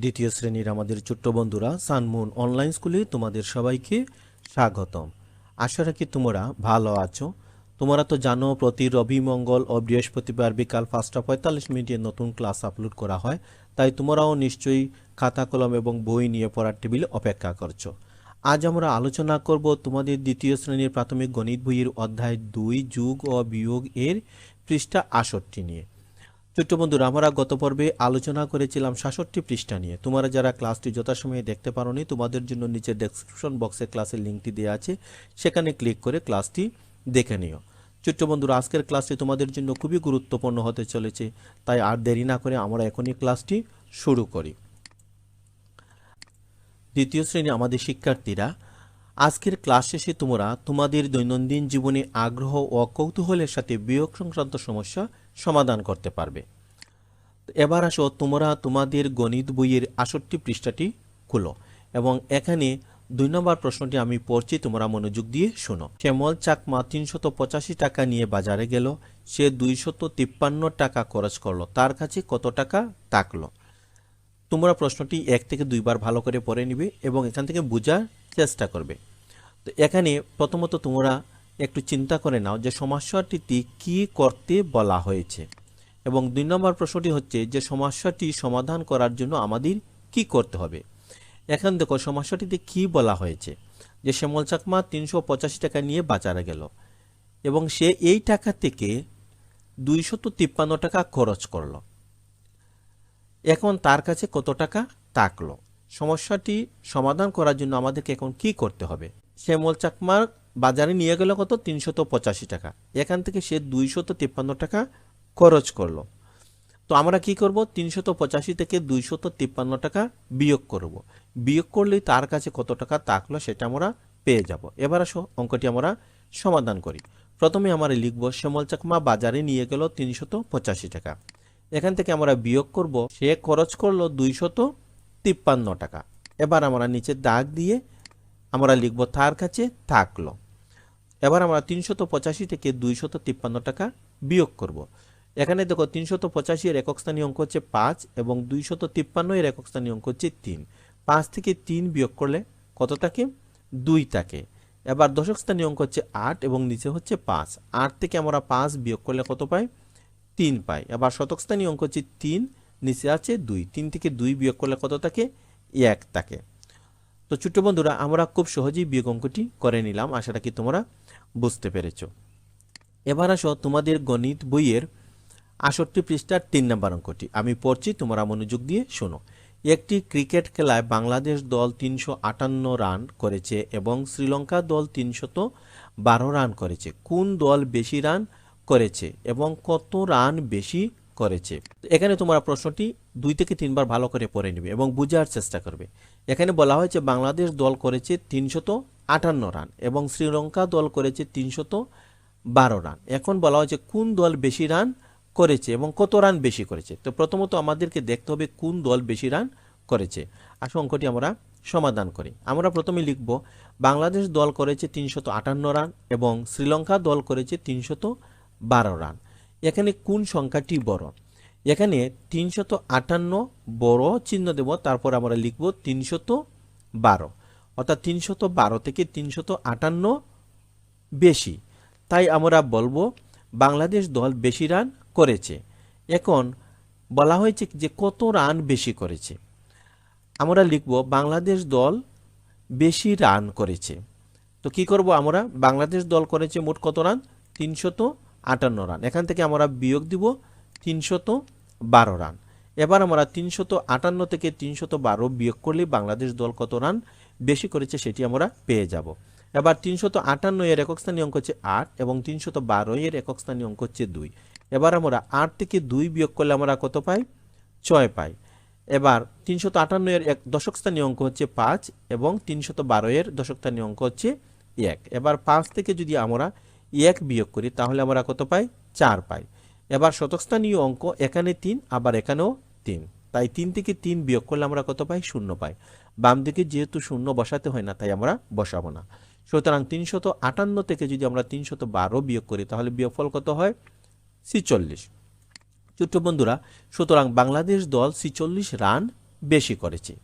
দ্বিতীয় শ্রেণির আমাদের ছোট্ট বন্ধুরা সানমুন অনলাইন স্কুলে তোমাদের সবাইকে স্বাগতম। আশা রাখি তোমরা ভালো আছো। তোমরা তো জানো, প্রতি রবি মঙ্গল ও বৃহস্পতিবার বিকাল পাঁচটা পঁয়তাল্লিশ মিনিটে নতুন ক্লাস আপলোড করা হয়। তাই তোমরাও নিশ্চয়ই খাতা, কলম এবং বই নিয়ে পড়ার টেবিলে অপেক্ষা করছ। আজ আমরা আলোচনা করব তোমাদের দ্বিতীয় শ্রেণির প্রাথমিক গণিত বইয়ের অধ্যায় দুই যুগ ও বিয়োগ এর পৃষ্ঠা আষট্টি নিয়ে। ছোট্ট বন্ধুরা, আমরা গত পর্বে আলোচনা করেছিলাম সাতষট্টি পৃষ্ঠা নিয়ে। তোমরা যারা ক্লাসটি যথাসময়ে দেখতে পারোনি, তোমাদের জন্য নিচে ডেসক্রিপশন বক্সে ক্লাসের লিঙ্কটি দেওয়া আছে। সেখানে ক্লিক করে ক্লাসটি দেখে নিও। ছোট্ট বন্ধুরা, আজকের ক্লাসটি তোমাদের জন্য খুবই গুরুত্বপূর্ণ হতে চলেছে, তাই আর দেরি না করে আমরা এখনই ক্লাসটি শুরু করি। দ্বিতীয় শ্রেণি, আমাদের শিক্ষার্থীরা আজকের ক্লাস শেষে তোমরা তোমাদের দৈনন্দিন জীবনে আগ্রহ ও কৌতূহলের সাথে বিয়োগ সংক্রান্ত সমস্যা সমাধান করতে পারবে। এবার আসো, তোমরা তোমাদের গণিত বইয়ের আষট্টি পৃষ্ঠাটি খুলো এবং এখানে দুই নম্বর প্রশ্নটি আমি পড়ছি, তোমরা মনোযোগ দিয়ে শোনো। শ্যামল চাকমা তিনশত পঁচাশি টাকা নিয়ে বাজারে গেল, সে দুইশত তিপ্পান্ন টাকা খরচ করল, তার কাছে কত টাকা থাকল? তোমরা প্রশ্নটি এক থেকে দুইবার ভালো করে পড়ে নিবে এবং এখান থেকে বোঝার চেষ্টা করবে। তো এখানে প্রথমত তোমরা একটু চিন্তা করে নাও যে সমস্যাটিতে কি করতে বলা হয়েছে। এবং দুই নম্বর প্রশ্নটি হচ্ছে যে সমস্যাটি সমাধান করার জন্য আমাদের কি করতে হবে। এখন দেখো সমস্যাটিতে কি বলা হয়েছে। যে শ্যামল চাকমা তিনশো পঁচাশি টাকা নিয়ে বাজারে গেল এবং সে এই টাকা থেকে দুইশত তিপ্পান্ন টাকা খরচ করল। এখন তার কাছে কত টাকা থাকল? সমস্যাটি সমাধান করার জন্য আমাদেরকে এখন কি করতে হবে? শ্যামল চাকমার বাজারে নিয়ে গেল কত? তিনশত পঁচাশি টাকা। এখান থেকে সে দুইশত তিপ্পান্ন টাকা খরচ করল। তো আমরা কি করব? তিনশত পঁচাশি থেকে দুইশত তিপ্পান্ন টাকা বিয়োগ করব। বিয়োগ করলেই তার কাছে কত টাকা থাকল সেটা আমরা পেয়ে যাব। এবার আসো অঙ্কটি আমরা সমাধান করি। প্রথমে আমরা লিখব, শ্যামল চাকমা বাজারে নিয়ে গেল তিনশত পঁচাশি টাকা। এখান থেকে আমরা বিয়োগ করব। সে খরচ করল দুইশত তিপ্পান্ন টাকা। এবার আমরা নিচে দাগ দিয়ে আমরা লিখব তার কাছে থাকল। এবার আমরা তিনশত পঁচাশি থেকে দুইশত তিপ্পান্ন টাকা বিয়োগ করব। এখানে দেখো তিনশত পঁচাশি এর একক স্থানীয় অঙ্ক হচ্ছে পাঁচ এবং দুইশত তিপ্পান্ন এর একক স্থানীয় অঙ্ক হচ্ছে তিন। পাঁচ থেকে তিন বিয়োগ করলে কত থাকে? দুই থাকে। এবার দশক স্থানীয় অঙ্ক হচ্ছে আট এবং নিচে হচ্ছে পাঁচ। আট থেকে আমরা পাঁচ বিয়োগ করলে কত পাই? তিন পাই। এবার শতক স্থানীয় অঙ্ক হচ্ছে তিন নিচে আছে দুই। তিন থেকে দুই বিয়োগ করলে কত থাকে? এক থাকে। তো ছোট্ট বন্ধুরা, আমরা খুব সহজেই বিয়োগ অঙ্কটি করে নিলাম। আশা রাখি তোমরা বুঝতে পেরেছ। এবার আসো তোমাদের গণিত বইয়ের আষট্টি পৃষ্ঠার তিন নম্বর অঙ্কটি। আমি পড়ছি, তোমরা মনোযোগ দিয়ে শোনো। একটি ক্রিকেট খেলায় বাংলাদেশ দল তিনশো আটান্ন রান করেছে এবং শ্রীলঙ্কা দল তিনশত বারো রান করেছে। কোন দল বেশি রান করেছে এবং কত রান বেশি করেছে। এখানে তোমরা প্রশ্নটি দুই থেকে তিনবার ভালো করে পড়ে নেবে এবং বোঝার চেষ্টা করবে। এখানে বলা হয়েছে, বাংলাদেশ দল করেছে তিনশত আটান্ন রান এবং শ্রীলঙ্কা দল করেছে তিনশত বারো রান। এখন বলা হয়েছে, কোন দল বেশি রান করেছে এবং কত রান বেশি করেছে? তো প্রথমত আমাদেরকে দেখতে হবে, কোন দল বেশি রান করেছে। আসো অঙ্কটি আমরা সমাধান করি। আমরা প্রথমে লিখব, বাংলাদেশ দল করেছে তিনশত আটান্ন রান এবং শ্রীলঙ্কা দল করেছে তিনশত বারো রান। এখানে কোন সংখ্যাটি বড়? এখানে তিনশত আটান্ন বড় চিহ্ন দেব, তারপর আমরা লিখব তিনশত বারো। অর্থাৎ তিনশত বারো থেকে তিনশত আটান্ন বেশি। তাই আমরা বলব, বাংলাদেশ দল বেশি রান করেছে। এখন বলা হয়েছে যে কত রান বেশি করেছে। আমরা লিখব, বাংলাদেশ দল বেশি রান করেছে। তো কি করব আমরা? বাংলাদেশ দল করেছে মোট কত রান? তিনশত আটান্ন রান। এখান থেকে আমরা বিয়োগ দিব তিনশত বারো রান। এবার আমরা তিনশত আটান্ন থেকে তিনশত বারো বিয়োগ করলে বাংলাদেশ দল কত রান বেশি করেছে সেটি আমরা পেয়ে যাব। এবার তিনশত আটান্ন এর একক স্থানীয় অঙ্ক হচ্ছে আট এবং তিনশত বারো এর একক স্থানীয় অঙ্ক হচ্ছে দুই। এবার আমরা আট থেকে দুই বিয়োগ করলে আমরা কত পাই? ছয় পাই। এবার তিনশত আটান্ন এর এক দশক স্থানীয় অঙ্ক হচ্ছে পাঁচ এবং তিনশত বারো এর দশক স্থানীয় অঙ্ক হচ্ছে এক। এবার পাঁচ থেকে যদি আমরা এক বিয়োগ করি, তাহলে আমরা কত পাই? চার পাই। এবার শতকস্থানীয় অঙ্ক, এখানে তিন, আবার এখানেও তিন। তাই তিন থেকে তিন বিয়োগ করলে আমরা কত পাই? শূন্য পাই। বাম দিকে যেহেতু শূন্য বসাতে হয় না, তাই আমরা বসাবো না। সুতরাং তিনশত আটান্ন থেকে যদি আমরা তিনশত বারো বিয়োগ করি, তাহলে বিয়োগফল কত হয়? ছিচল্লিশ। ছোট্ট বন্ধুরা, সুতরাং বাংলাদেশ দল ছিচল্লিশ রান বেশি করেছে।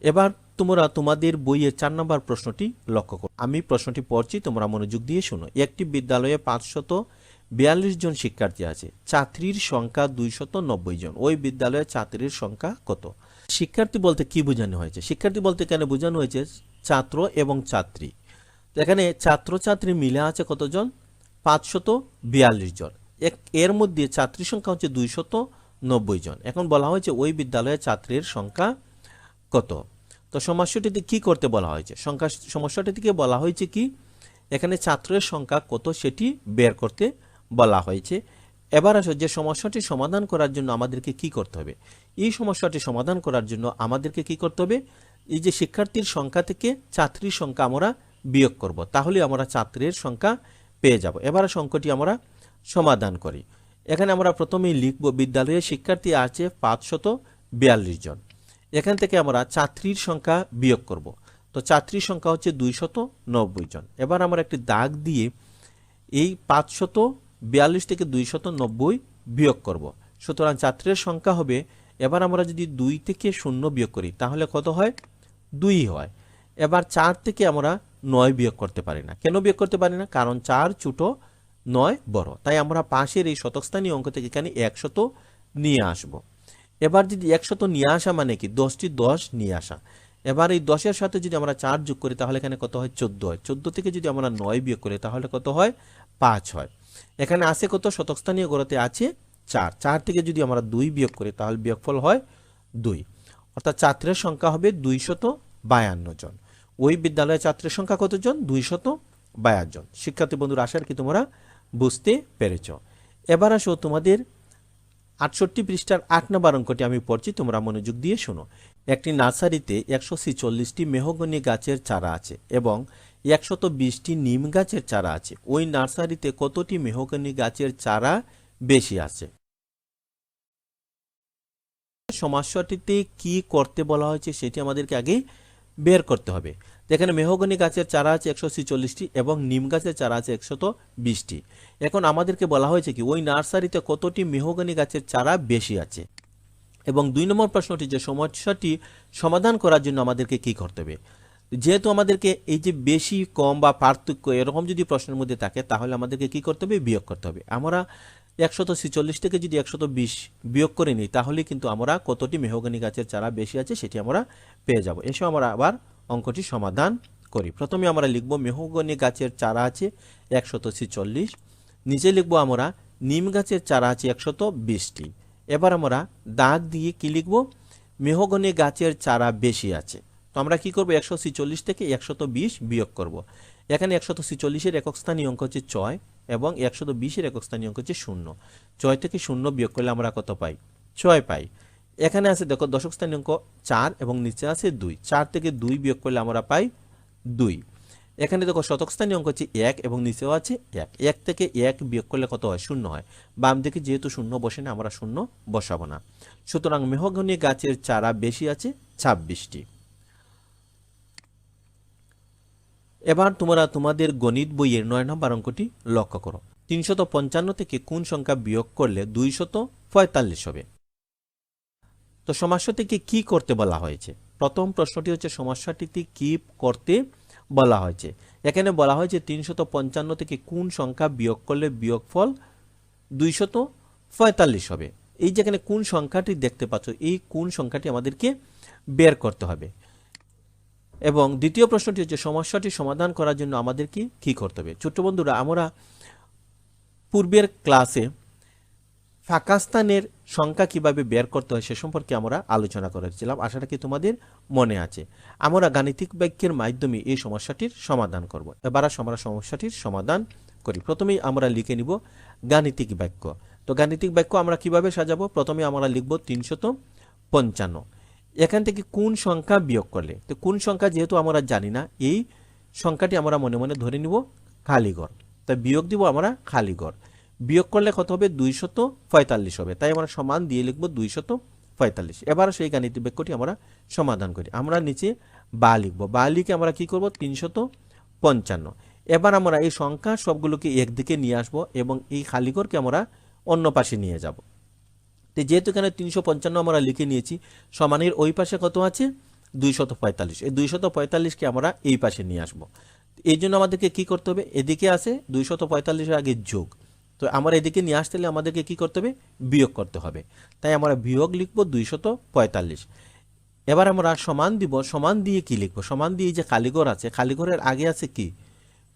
এবার তোমরা তোমাদের বইয়ের চার নম্বর প্রশ্নটি লক্ষ্য করো। আমি প্রশ্নটি পড়ছি, তোমরা মনোযোগ দিয়ে শোনো। একটি বিদ্যালয়ে পাঁচশত বিয়াল্লিশ জন শিক্ষার্থী আছে। ছাত্রীর সংখ্যা দুইশত নব্বই জন। ওই বিদ্যালয়ে ছাত্রীর সংখ্যা কত? শিক্ষার্থী বলতে কি বোঝানো হয়েছে? শিক্ষার্থী বলতে কেন বোঝানো হয়েছে? ছাত্র এবং ছাত্রী। এখানে ছাত্রছাত্রী মিলে আছে কতজন? পাঁচশত বিয়াল্লিশ জন। এক- এর মধ্যে ছাত্রীর সংখ্যা হচ্ছে দুইশত নব্বই জন। এখন বলা হয়েছে ওই বিদ্যালয়ে ছাত্রীর সংখ্যা কত? তো সমস্যাটিতে কি করতে বলা হয়েছে? সংখ্যা সমস্যাটি থেকে বলা হয়েছে কি? এখানে ছাত্রের সংখ্যা কত সেটি বের করতে বলা হয়েছে। এবার আসো, যে সমস্যাটি সমাধান করার জন্য আমাদেরকে কি করতে হবে? এই সমস্যাটি সমাধান করার জন্য আমাদেরকে কি করতে হবে? এই যে শিক্ষার্থীর সংখ্যা থেকে ছাত্রীর সংখ্যা আমরা বিয়োগ করব, তাহলে আমরা ছাত্রের সংখ্যা পেয়ে যাব। এবার সংখ্যাটি আমরা সমাধান করি। এখানে আমরা প্রথমেই লিখব বিদ্যালয়ে শিক্ষার্থী আছে পাঁচশত বিয়াল্লিশ জন। এখান থেকে আমরা ছাত্রীর সংখ্যা বিয়োগ করব। তো ছাত্রীর সংখ্যা হচ্ছে দুইশত নব্বই জন। এবার আমরা একটি দাগ দিয়ে এই পাঁচশত বিয়াল্লিশ থেকে দুইশত নব্বই বিয়োগ করব। সুতরাং ছাত্রের সংখ্যা হবে, এবার আমরা যদি দুই থেকে শূন্য বিয়োগ করি, তাহলে কত হয়? দুই হয়। এবার চার থেকে আমরা নয় বিয়োগ করতে পারি না। কেন বিয়োগ করতে পারি না? কারণ চার ছোটো নয় বড়। তাই আমরা পাশের এই শতকস্থানীয় অঙ্ক থেকে এখানে একশত নিয়ে আসব। এবার যদি একশত নিয়ে আসা মানে কি? দশটি দশ নিয়ে আসা। এবার এই দশের সাথে যদি আমরা চার যোগ করি, তাহলে এখানে কত হয়? চোদ্দ হয়। চোদ্দ থেকে যদি আমরা নয় বিয়োগ করি, তাহলে কত হয়? পাঁচ হয়। এখানে আছে কত? শতকস্থানীয় গড়তে আছে চার। চার থেকে যদি আমরা দুই বিয়োগ করি, তাহলে বিয়োগফল হয় দুই। অর্থাৎ ছাত্রের সংখ্যা হবে দুইশত বায়ান্ন জন। ওই বিদ্যালয়ে ছাত্রের সংখ্যা কতজন? দুইশত বায়ান্ন জন। শিক্ষার্থী বন্ধুরা আশার কি তোমরা বুঝতে পেরেছ। এবার আসো তোমাদের আটষট্টি পৃষ্ঠার আট নম্বর অঙ্কটি আমি পড়ছি, তোমরা মনোযোগ দিয়ে শোনো। একটি নার্সারিতে একশো ছিচল্লিশটি মেহগনি গাছের চারা আছে এবং একশত বিশটি নিম গাছের চারা আছে। ওই নার্সারিতে কতটি মেহগনি গাছের চারা বেশি আছে? সমস্যাটিতে কি করতে বলা হয়েছে সেটি আমাদেরকে আগে বের করতে হবে। যেখানে মেহগনি গাছের চারা আছে একশো ছিচল্লিশটি এবং নিম গাছের চারা আছে একশত বিশটি। এখন আমাদেরকে বলা হয়েছে কি, ওই নার্সারিতে কতটি মেহগনি গাছের চারা বেশি আছে? এবং দুই নম্বর প্রশ্নটি যে, সমস্যাটি সমাধান করার জন্য আমাদেরকে কি করতে হবে? যেহেতু আমাদেরকে এই যে বেশি কম বা পার্থক্য এরকম যদি প্রশ্নের মধ্যে থাকে, তাহলে আমাদেরকে কি করতে হবে? বিয়োগ করতে হবে। আমরা একশত ছিচল্লিশ থেকে যদি একশত বিশ বিয়োগ করে নিই, তাহলে কিন্তু আমরা কতটি মেহগনি গাছের চারা বেশি আছে সেটি আমরা পেয়ে যাব। এসব আমরা আবার অঙ্কটি সমাধান করি। প্রথমে আমরা লিখব মেহগনি গাছের চারা আছে একশত ছিচল্লিশ, নিচে লিখব আমরা নিম গাছের চারা আছে একশত বিশটি। এবার আমরা দাগ দিয়ে কি লিখব? মেহগনি গাছের চারা বেশি আছে। তো আমরা কি করব? একশো ছিচল্লিশ থেকে একশত বিশ বিয়োগ করব। এখানে একশত ছিচল্লিশের একক স্থানীয় অঙ্ক হচ্ছে ছয়। এবং একশত বিশের একক স্থানীয় অঙ্ক হচ্ছে শূন্য। ছয় থেকে শূন্য বিয়োগ করলে আমরা কত পাই? ছয় পাই। এখানে আছে, দেখো, দশক স্থানীয় অঙ্ক চার এবং নিচে আছে দুই। চার থেকে দুই বিয়োগ করলে আমরা পাই দুই। এখানে দেখো, শতক স্থানীয় অঙ্ক হচ্ছে এক এবং নিচেও আছে এক। এক থেকে এক বিয়োগ করলে কত হয়? শূন্য হয়। বাম দিকে যেহেতু শূন্য বসে না, আমরা শূন্য বসাবো না। সুতরাং মেহগনি গাছের চারা বেশি আছে, ছাব্বিশটি। এবার তোমরা তোমাদের গণিত বইয়ের নয় নম্বর অঙ্কটি লক্ষ্য করো। তিনশত পঞ্চান্ন থেকে কোন সংখ্যা বিয়োগ করলে দুইশত পঁয়তাল্লিশ হবে? তো সমস্যা থেকে কি করতে বলা হয়েছে? প্রথম প্রশ্নটি হচ্ছে, সমস্যাটিতে কি করতে বলা হয়েছে? এখানে বলা হয়েছে, তিনশত পঞ্চান্ন থেকে কোন সংখ্যা বিয়োগ করলে বিয়োগফল দুইশত পঁয়তাল্লিশ হবে? এই যেখানে কোন সংখ্যাটি দেখতে পাচ্ছ, এই কোন সংখ্যাটি আমাদেরকে বের করতে হবে। এবং দ্বিতীয় প্রশ্নটি হচ্ছে, সমস্যাটি সমাধান করার জন্য আমাদের কি কি করতে হবে? ছোট্ট বন্ধুরা, আমরা পূর্বের ক্লাসে ফাঁকা স্থানের সংখ্যা কীভাবে বের করতে হয় সে সম্পর্কে আমরা আলোচনা করেছিলাম। আশাটা কি তোমাদের মনে আছে? আমরা গাণিতিক বাক্যের মাধ্যমে এই সমস্যাটির সমাধান করব। এবার আমরা সমস্যাটির সমাধান করি। প্রথমেই আমরা লিখে নিব গাণিতিক বাক্য। তো গাণিতিক বাক্য আমরা কীভাবে সাজাবো? প্রথমে আমরা লিখব তিনশত পঞ্চান্ন। এখান থেকে কোন সংখ্যা বিয়োগ করলে? তো কোন সংখ্যা যেহেতু আমরা জানি না, এই সংখ্যাটি আমরা মনে মনে ধরে নিব খালিঘর তাই বিয়োগ দিব আমরা খালিঘর বিয়োগ করলে কত হবে? দুইশত পঁয়তাল্লিশ হবে। তাই আমরা সমান দিয়ে লিখব দুইশত পঁয়তাল্লিশ। এবার সেই গাণিতিক বাক্যটি আমরা সমাধান করি। আমরা নিচে বা লিখব। বা লিখে আমরা কি করব? তিনশত পঞ্চান্ন। এবার আমরা এই সংখ্যা সবগুলোকে একদিকে নিয়ে আসব এবং এই খালিঘরকে আমরা অন্য পাশে নিয়ে যাব। তো যেহেতু এখানে তিনশো পঞ্চান্ন আমরা লিখে নিয়েছি, সমানের ওই পাশে কত আছে? দুইশত পঁয়তাল্লিশ। এই দুইশত পঁয়তাল্লিশকে আমরা এই পাশে নিয়ে আসব। এই জন্য আমাদেরকে কি করতে হবে? এদিকে আছে দুইশত পঁয়তাল্লিশের আগে যোগ। তো আমরা এদিকে নিয়ে আসতে হলে আমাদেরকে কি করতে হবে? বিয়োগ করতে হবে। তাই আমরা বিয়োগ লিখব দুইশত পঁয়তাল্লিশ। এবার আমরা সমান দিব, সমান দিয়ে কি লিখব? সমান দিয়ে যে কালীঘর আছে কালীঘরের আগে আছে কি?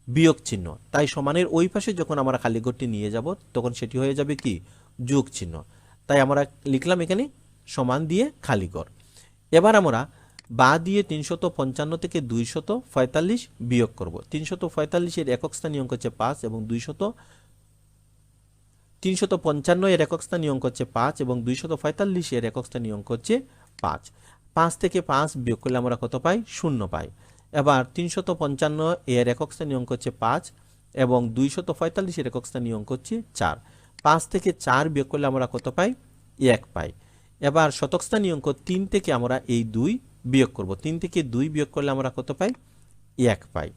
বিয়োগ চিহ্ন। তাই সমানের ওই পাশে যখন আমরা কালীঘরটি নিয়ে যাব, তখন সেটি হয়ে যাবে কি? যোগ চিহ্ন। তাই আমরা লিখলাম এখানে, সমান দিয়ে খালিঘর এবার আমরা বা দিয়ে তিনশত পঞ্চান্ন থেকে দুইশত পঁয়তাল্লিশ বিয়োগ করব। তিনশত পঁয়তাল্লিশের একক স্থানীয় অঙ্ক হচ্ছে পাঁচ এবং দুইশত, তিনশত পঞ্চান্ন এর একক স্থানীয় অঙ্ক হচ্ছে পাঁচ এবং দুইশত পঁয়তাল্লিশ এর একক স্থানীয় অঙ্ক হচ্ছে পাঁচ। পাঁচ থেকে পাঁচ বিয়োগ করলে আমরা কত পাই? শূন্য পাই। এবার তিনশত পঞ্চান্ন এর একক স্থানীয় অঙ্ক হচ্ছে পাঁচ এবং দুইশত পঁয়তাল্লিশের একক স্থানীয় অঙ্ক হচ্ছে চার। পাঁচ থেকে চার বিয়োগ করলে আমরা কত পাই? এক পাই। এবার শতক স্থানীয় অঙ্ক তিন থেকে আমরা এই দুই বিয়োগ করব। তিন থেকে দুই বিয়োগ করলে আমরা কত পাই? এক পাই।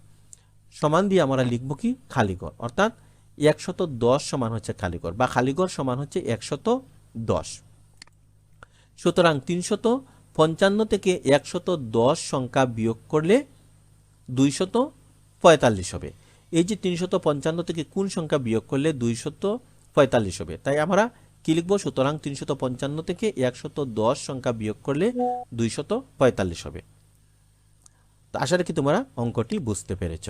সমান দিয়ে আমরা লিখব কি? খালিগড় অর্থাৎ একশত দশ সমান হচ্ছে খালিগড় বা খালিগড় সমান হচ্ছে একশত দশ সুতরাং তিনশত পঞ্চান্ন থেকে একশত দশ সংখ্যা বিয়োগ করলে দুইশত পঁয়তাল্লিশ হবে। এই যে তিনশত পঞ্চান্ন থেকে কোন সংখ্যা বিয়োগ করলে দুইশত পঁয়তাল্লিশ হবে। তাই আমরা কি লিখব? সুতরাং তিনশত পঞ্চান্ন থেকে একশত দশ সংখ্যা বিয়োগ করলে দুইশত পঁয়তাল্লিশ হবে। তো আশা রাখি তোমরা অঙ্কটি বুঝতে পেরেছ।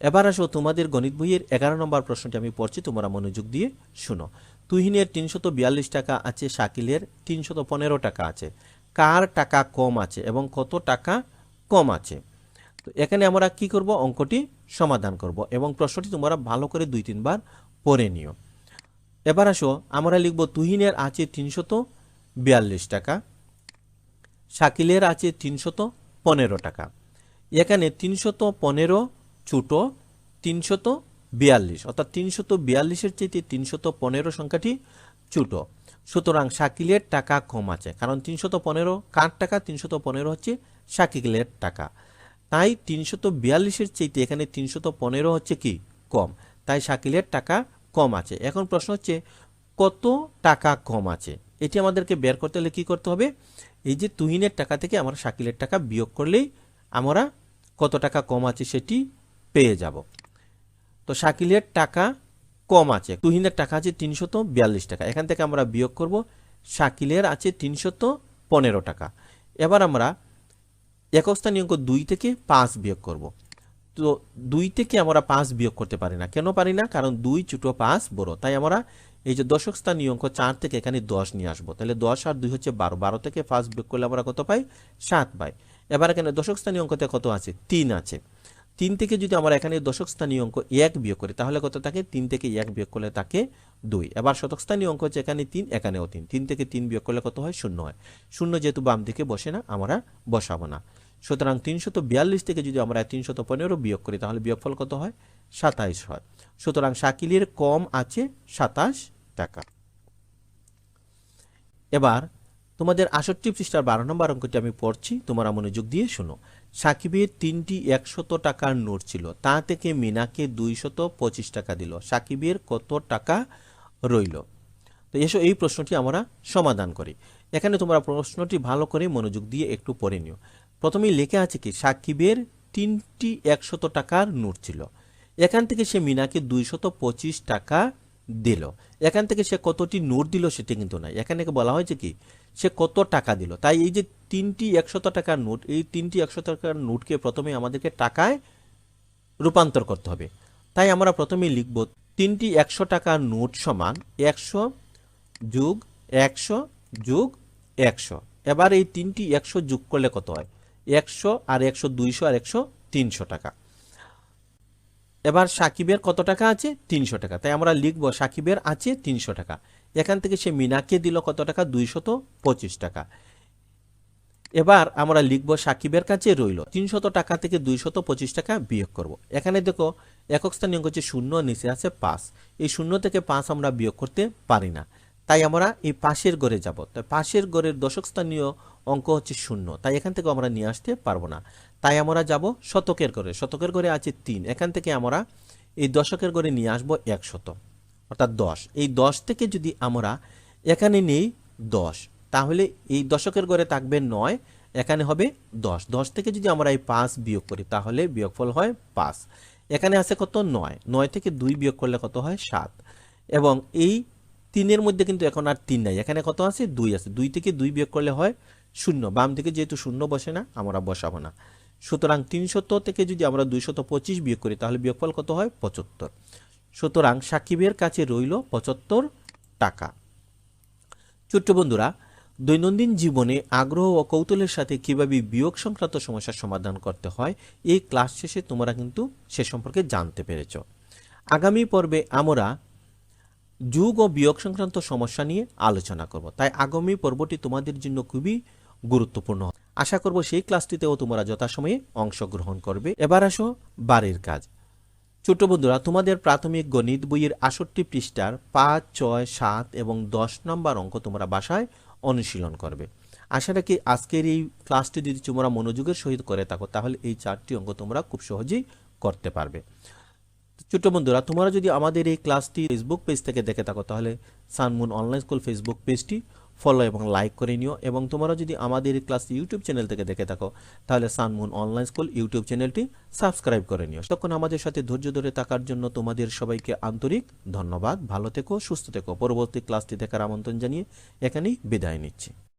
এবার আসো তোমাদের গণিত বইয়ের এগারো নম্বর প্রশ্নটি আমি পড়ছি, তোমরা মনোযোগ দিয়ে শুনো। তুহিনের তিনশত বিয়াল্লিশ টাকা আছে, শাকিলের তিনশত পনেরো টাকা আছে। কার টাকা কম আছে এবং কত টাকা কম আছে? তো এখানে আমরা কি করব? অঙ্কটি সমাধান করব এবং প্রশ্নটি তোমরা ভালো করে দুই তিনবার পড়ে নিও। এবার আসো, আমরা লিখব তুহিনের আছে তিনশত বিয়াল্লিশ টাকা, শাকিলের আছে তিনশত পনেরো টাকা। এখানে তিনশত পনেরো চুটো তিনশত বিয়াল্লিশ। অর্থাৎ তিনশত বিয়াল্লিশের চাইতে তিনশত পনেরো সংখ্যাটি চুটো সুতরাং শাকিলের টাকা কম আছে, কারণ তিনশত পনেরো কার টাকা? তিনশত পনেরো হচ্ছে শাকিলের টাকা। তাই তিনশত বিয়াল্লিশের চাইতে এখানে তিনশত পনেরো হচ্ছে কি? কম। তাই শাকিলের টাকা কম আছে। এখন প্রশ্ন হচ্ছে, কত টাকা কম আছে? এটি আমাদেরকে বের করতে হলে কি করতে হবে? এই যে তুহিনের টাকা থেকে আমরা শাকিলের টাকা বিয়োগ করলেই আমরা কত টাকা কম আছে সেটি পেয়ে যাব। তো শাকিলের টাকা কম আছে। তুহিনের টাকা আছে তিনশত বিয়াল্লিশ টাকা। এখান থেকে আমরা বিয়োগ করব, শাকিলের আছে তিনশত পনেরো টাকা। এবার আমরা একক স্থানীয় দুই থেকে পাঁচ বিয়োগ করব। তো দুই থেকে আমরা পাঁচ বিয়োগ করতে পারি না। কেন পারি না? কারণ দুই ছোটো পাঁচ বড়। তাই আমরা এই যে দশক স্থানীয় অঙ্ক চার থেকে এখানে দশ নিয়ে আসব। তাহলে দশ আর দুই হচ্ছে বারো। বারো থেকে পাঁচ বিয়োগ করলে আমরা কত পাই? সাত পাই। এবার এখানে দশক স্থানীয় অঙ্কতে কত আছে? তিন আছে। তিন থেকে যদি আমরা এখানে দশক স্থানীয় অঙ্ক এক বিয়োগ করি, তাহলে কত থাকে? তিন থেকে এক বিয়োগ করলে থাকে দুই। এবার শতক স্থানীয় অঙ্ক হচ্ছে এখানে তিন, এখানেও তিন। তিন থেকে তিন বিয়োগ করলে কত হয়? শূন্য হয়। শূন্য যেহেতু বাম দিকে বসে না, আমরা বসাবো না। সুতরাং তিনশত বিয়াল্লিশ থেকে যদি আমরা তিনশত পনেরো বিয়োগ করি, তাহলে বিয়োগফল কত হয়? সাতাইশ হয়। সুতরাং শাকিলের কম আছে সাতাশ টাকা। এবার তোমাদের আষট্টি পৃষ্ঠার বারো নম্বর অঙ্কটি আমি পড়ছি, তোমরা মনোযোগ দিয়ে শোনো। সাকিবের তিনটি একশত টাকার নোট ছিল, তা থেকে মিনাকে দুইশত পঁচিশ টাকা দিল। সাকিবের কত টাকা রইল? তো এসো এই প্রশ্নটি আমরা সমাধান করি। এখানে তোমরা প্রশ্নটি ভালো করে মনোযোগ দিয়ে একটু পড়ে নিও। প্রথমেই লেখা আছে কি, সাকিবের তিনটি একশত টাকার নোট ছিল। এখান থেকে সে মিনাকে দুইশত পঁচিশ টাকা দিল। এখান থেকে সে কতটি নোট দিল সেটা কিন্তু নাই এখানে বলা হয়েছে কি, সে কত টাকা দিল। তাই এই যে তিনটি একশত টাকার নোট, এই তিনটি একশো টাকার নোটকে প্রথমে আমাদেরকে টাকায় রূপান্তর করতে হবে। তাই আমরা প্রথমে লিখব তিনটি একশো টাকার নোট সমান একশো যোগ একশো যোগ একশো। এবার এই তিনটি একশো যোগ করলে কত হয়? একশো আর একশো দুইশো আর একশো তিনশো টাকা। এবার সাকিবের কত টাকা আছে? তিনশো টাকা। তাই আমরা লিখব সাকিবের আছে তিনশো টাকা। এখান থেকে সে মিনাকে দিল কত টাকা? দুইশত পঁচিশ টাকা। এবার আমরা লিখব সাকিবের কাছে রইল। তিনশত টাকা থেকে দুইশত পঁচিশ টাকা বিয়োগ করব। এখানে দেখো, একক স্থানীয় হচ্ছে শূন্য, নিচে আছে পাঁচ। এই শূন্য থেকে পাঁচ আমরা বিয়োগ করতে পারি না। তাই আমরা এই পাশের গড়ে যাব। তাই পাশের গড়ের দশক স্থানীয় অঙ্ক হচ্ছে শূন্য। তাই এখান থেকে আমরা নিয়ে আসতে পারব না। তাই আমরা যাব শতকের ঘরে শতকের ঘরে আছে তিন। এখান থেকে আমরা এই দশকের ঘরে নিয়ে আসব একশত অর্থাৎ দশ। এই দশ থেকে যদি আমরা এখানে নেই দশ, তাহলে এই দশকের ঘরে থাকবে নয়, এখানে হবে দশ। দশ থেকে যদি আমরা এই পাঁচ বিয়োগ করি, তাহলে বিয়োগফল হয় পাঁচ। এখানে আছে কত? নয়। নয় থেকে দুই বিয়োগ করলে কত হয়? সাত। এবং এই তিনের মধ্যে কিন্তু এখন আর তিন নাই। এখানে কত আছে? দুই আছে। দুই থেকে দুই বিয়োগ করলে হয় শূন্য। বাম থেকে যেহেতু শূন্য বসে না, আমরা বসাবো না। সুতরাং তিনশত থেকে যদি আমরা দুইশত পঁচিশ বিয়োগ করি, তাহলে বিয়োগফল কত হয়? পঁচাত্তর। সুতরাং সাকিবের কাছে রইল পঁচাত্তর টাকা। ছোট্ট বন্ধুরা, দৈনন্দিন জীবনে আগ্রহ ও কৌতূহলের সাথে কীভাবে বিয়োগ সংক্রান্ত সমস্যার সমাধান করতে হয়, এই ক্লাস শেষে তোমরা কিন্তু সে সম্পর্কে জানতে পেরেছ। আগামী পর্বে আমরা যুগ ও বিয়োগ সংক্রান্ত সমস্যা নিয়ে আলোচনা করব। তাই আগামী পর্বটি তোমাদের জন্য খুবই গুরুত্বপূর্ণ। আশা করব সেই ক্লাসটিতেও তোমরা যথাসময়ে অংশগ্রহণ করবে। এবার আসো বাড়ির কাজ। ছোট বন্ধুরা, তোমাদের প্রাথমিক গণিত বইয়ের আষট্টি পৃষ্ঠার পাঁচ, ছয়, সাত এবং দশ নম্বর অঙ্ক তোমরা বাসায় অনুশীলন করবে। আশা রাখি আজকের এই ক্লাসটি যদি তোমরা মনোযোগের সহিত করে থাকো, তাহলে এই চারটি অঙ্ক তোমরা খুব সহজেই করতে পারবে। ছোট্ট বন্ধুরা, তোমরা যদি আমাদের এই ক্লাসটি ফেসবুক পেজ থেকে দেখে থাকো, তাহলে সানমুন অনলাইন স্কুল ফেসবুক পেজটি ফলো এবং লাইক করে নিও। এবং তোমরা যদি আমাদের এই ক্লাসটি ইউটিউব চ্যানেল থেকে দেখে থাকো, তাহলে সানমুন অনলাইন স্কুল ইউটিউব চ্যানেলটি সাবস্ক্রাইব করে নিও। তখন আমাদের সাথে ধৈর্য ধরে থাকার জন্য তোমাদের সবাইকে আন্তরিক ধন্যবাদ। ভালো থেকো, সুস্থ থেকো। পরবর্তী ক্লাসটি দেখার আমন্ত্রণ জানিয়ে এখানেই বিদায় নিচ্ছি।